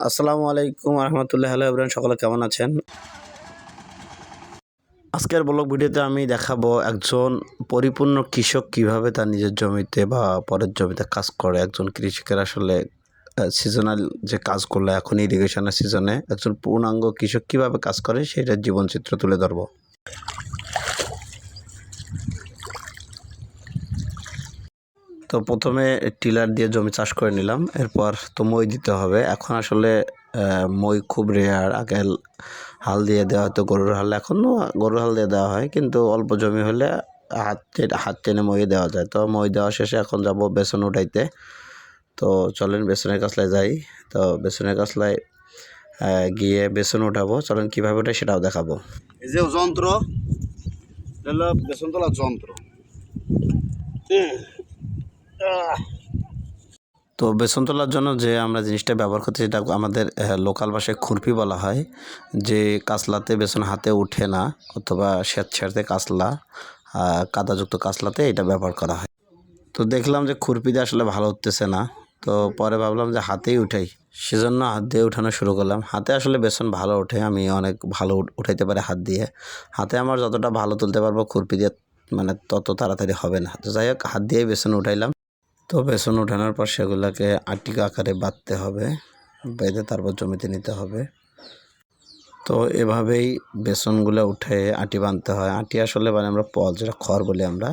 আসসালামু আলাইকুম রহমতুল্লাহ hello everyone, সকলে কেমন আছেন? আজকের ব্লগ ভিডিওতে আমি দেখাবো একজন পরিপূর্ণ কৃষক কীভাবে তার নিজের জমিতে বা পরের জমিতে কাজ করে। একজন কৃষকের আসলে সিজনাল যে কাজগুলো, এখন ইরিগেশনের সিজনে একজন পূর্ণাঙ্গ কৃষক কীভাবে কাজ করে, সেটার জীবনচিত্র তুলে ধরবো। তো প্রথমে টিলার দিয়ে জমি চাষ করে নিলাম। এরপর তো মই দিতে হবে। এখন আসলে মই খুব রেয়ার আগে হাল দিয়ে দেওয়া হতো, গরুর হাল। এখনও গরুর হাল দিয়ে দেওয়া হয়, কিন্তু অল্প জমি হলে হাত হাত টেনে মই দেওয়া যায়। তো মই দেওয়া শেষে এখন যাব বেসন উঠাইতে। তো চলেন বেসনের কাছলায় যাই। তো বেসনের কাছলায় গিয়ে বেসন উঠাবো। চলেন কীভাবে ওঠাই সেটাও দেখাবো। এই যে যন্ত্র বেসন তোলার যন্ত্র। তো বেসন তোলার জন্য যে আমরা জিনিসটা ব্যবহার করছি সেটা আমাদের লোকাল ভাষায় খুরপি বলা হয়, যে কাসলাতে বেসন হাতে ওঠে না, অথবা স্যাঁতে কাসলা কাদাযুক্ত কাসলাতে এটা ব্যবহার করা হয়। তো দেখলাম যে খুরপি দিয়ে আসলে ভালো উঠতেছে না, তো পরে ভাবলাম যে হাতেই উঠাই। সেজন্য হাত দিয়ে উঠানো শুরু করলাম। হাতে আসলে বেসন ভালো ওঠে, আমি অনেক ভালো উঠ- উঠাইতে পারি হাত দিয়ে। হাতে আমার যতটা ভালো তুলতে পারব, খুরপি দিয়ে মানে তত তাড়াতাড়ি হবে না। তো যাই হোক, হাত দিয়েই বেসন উঠাইলাম। তো বেসন ওঠানোর পর সেগুলোকে আটিকা আকারে বাঁধতে হবে, বেঁধে তারপর জমিতে নিতে হবে। তো এভাবেই বেসনগুলো উঠে আটি বাঁধতে হয়। আটি আসলে মানে আমরা পল, যেটা খড় বলি আমরা,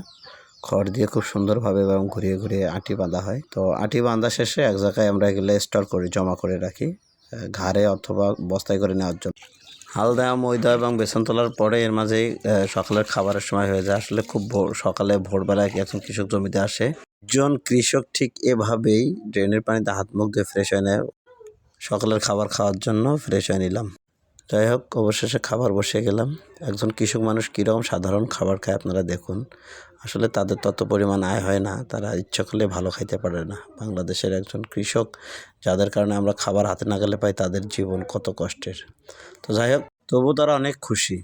খড় দিয়ে খুব সুন্দরভাবে এবং ঘুরিয়ে ঘুরিয়ে আটি বাঁধা হয়। তো আটি বাঁধা শেষে এক জায়গায় আমরা এগুলো স্টোর করি, জমা করে রাখি ঘাড়ে অথবা বস্তায় করে নেওয়ার জন্য। হাল দেওয়া ময়দা এবং বেসন তোলার পরে এর মাঝেই সকালের খাবারের সময় হয়ে যায়। আসলে খুব ভোর, সকালে ভোরবেলায় একজন কৃষক জমিতে আসে। একজন কৃষক ঠিক এভাবেই ড্রেনের পানিতে হাত মুখ দিয়ে ফ্রেশ হয়ে নেয়। সকালের খাবার খাওয়ার জন্য ফ্রেশ হয়ে নিলাম। যাই হোক, অবশেষে খাবার বসে গেলাম। একজন কৃষক মানুষ কীরকম সাধারণ খাবার খায় আপনারা দেখুন। আসলে তাদের তত পরিমাণ আয় হয় না, তারা ইচ্ছা করলে ভালো খাইতে পারে না। বাংলাদেশের একজন কৃষক, যাদের কারণে আমরা খাবার হাতে না গেলে পাই তাদের জীবন কত কষ্টের। তো যাই হোক, তবু তারা অনেক খুশি।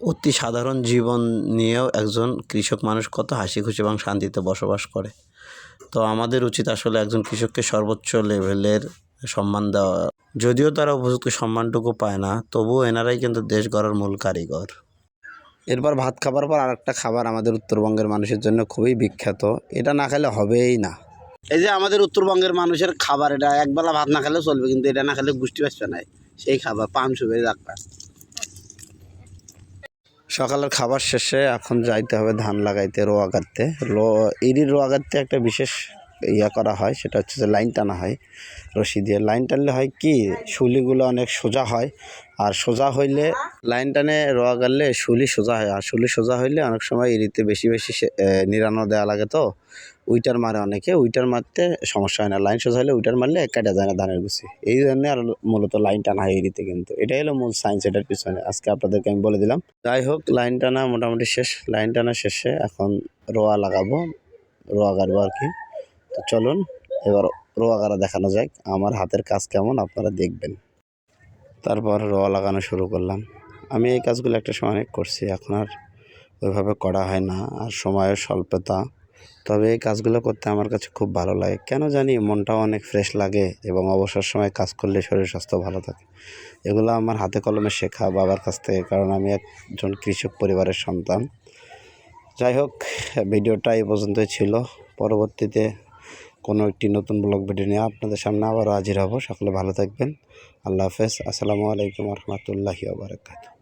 অতি সাধারণ জীবন নিয়েও একজন কৃষক মানুষ কত হাসি খুশি এবং শান্তিতে বসবাস করে। তো আমাদের উচিত আসলে একজন কৃষককে সর্বোচ্চ লেভেলের সম্মান দেওয়া। যদিও তারা উপযুক্ত সম্মানটুকু পায় না, তবুও এনারাই কিন্তু দেশ গড়ার মূল কারিগর। এরপর ভাত খাবার পর আরেকটা খাবার আমাদের উত্তরবঙ্গের মানুষের জন্য খুবই বিখ্যাত। এটা না খেলে হবেই না। এই যে আমাদের উত্তরবঙ্গের মানুষের খাবার, এটা একবেলা ভাত না খেলেও চলবে, কিন্তু এটা না খেলে গুষ্টি বাঁচবে না। সেই খাবার, পান ডাক্তার সকালের খাবার শেষে এখন যাইতে হবে ধান লাগাইতে, রোয়া কাটতে। রো ইরির রোয়া কাটতে একটা বিশেষ ইয়া করা হয়, সেটা হচ্ছে যে লাইন টানা হয় রশি দিয়ে। লাইন টানলে হয় কি শুলিগুলো অনেক সোজা হয় আর সোজা হইলে লাইন টানে রোয়া গাড়লে শুলি সোজা হয় আর শুলি সোজা হইলে অনেক সময় ইরিতে বেশি বেশি নিরানো দেওয়া লাগে তো। উইটার মারে অনেকে, উইটার মারতে সমস্যা হয় না। লাইন সোজা হলে উইটার মারলে কাটা যায় না ধানের গুছি। এই জন্য আর মূলত লাইন টানা হয় ইরিতে কিন্তু। এটাই হলো মূল সায়েন্স এটার পিছনে। আজকে আপনাদেরকে আমি বলে দিলাম। যাই হোক, লাইন টানা মোটামুটি শেষ। লাইন টানা শেষে এখন রোয়া লাগাবো, রোয়া গাড়বো আর কি। চলুন, এবার রোয়া গাড়া দেখানো যাক আমার হাতের কাজ কেমন, আপনারা দেখবেন। তারপর রোয়া লাগানো শুরু করলাম। আমি এই কাজগুলো একটা সময় অনেক করছি, এখন আর ওইভাবে করা হয় না, আর সময়ের স্বল্পতা। তবে এই কাজগুলো করতে আমার কাছে খুব ভালো লাগে। কেন জানি মনটাও অনেক ফ্রেশ লাগে এবং অবসর সময় কাজ করলে শরীর স্বাস্থ্য ভালো থাকে। এগুলো আমার হাতে কলমে শেখা বাবার কাছ থেকে, কারণ আমি একজন কৃষক পরিবারের সন্তান। যাই হোক, ভিডিওটা এই পর্যন্তই ছিল। পরবর্তীতে কোনো একটি নতুন ব্লগ ভিডিও নিয়ে আপনাদের সামনে আবারও হাজির হব। সকলে ভালো থাকবেন। আল্লাহ হাফেজ। আসসালামু আলাইকুম রহমতুল্লাহি আবরাকাত